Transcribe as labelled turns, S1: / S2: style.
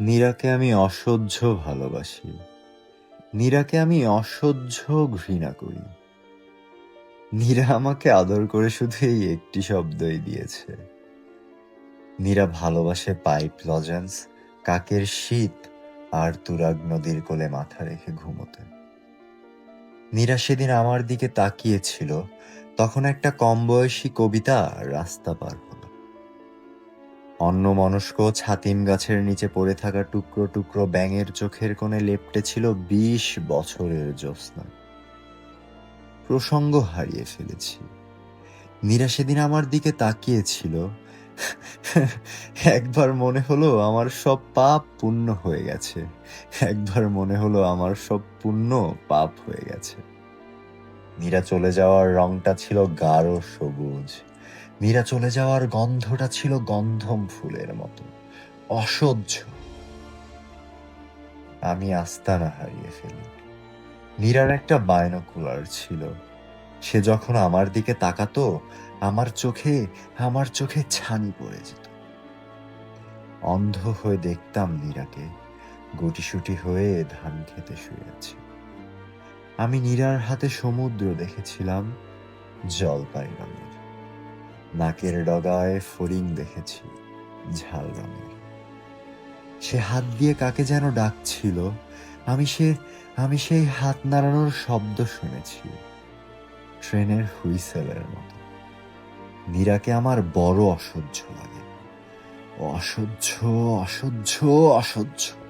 S1: নীরাকে আমি অসহ্য ভালোবাসি। নীরাকে আমি অসহ্য ঘৃণা করি। নীরা আমাকে আদর করে শুধু এই একটি শব্দই দিয়েছে। নীরা ভালোবাসে পাইপ লজেন্স, কাকের শীত আর তুরাগ নদীর কোলে মাথা রেখে ঘুমোতে। নীরা সেদিন আমার দিকে তাকিয়েছিল, তখন একটা কম বয়সী কবিতা রাস্তা পার হলো অন্য মনস্ক ছাতিম গাছের নিচে পড়ে থাকা টুকরো টুকরো ব্যাঙের চোখের কোণে লেপটে ছিল বিশ বছরের জ্যোৎস্না। প্রসঙ্গ হারিয়ে ফেলেছি। নীরা সেদিন আমার দিকে তাকিয়েছিল। একবার মনে হলো আমার সব পাপ পুণ্য হয়ে গেছে। একবার মনে হলো আমার সব পুণ্য পাপ হয়ে গেছে। মীরা চলে যাওয়ার রংটা ছিল গাঢ় সবুজ। মীরা চলে যাওয়ার গন্ধটা ছিল গন্ধম ফুলের মতো, অসহ্য। আমি আস্তানা হারিয়ে ফেলি। মীরার একটা বায়নকুলার ছিল। সে যখন আমার দিকে তাকাতো, আমার চোখে আমার চোখে ছানি পড়ে যেত। অন্ধ হয়ে দেখতাম নীরাকে গুটিসুটি হয়ে ধান খেতে শুয়ে আছে। আমি নীরার হাতে সমুদ্র দেখেছিলাম জলপাই রঙের নাকের ডগায় ফড়িং দেখেছি, ঝাল রঙের। সে হাত দিয়ে কাকে যেন ডাকছিল, আমি সে, আমি সেই হাত নাড়ানোর শব্দ শুনেছি, ট্রেনের হুইসেলের মতো। মীরাকে আমার বড় অসহ্য লাগে। অসহ্য অসহ্য অসহ্য।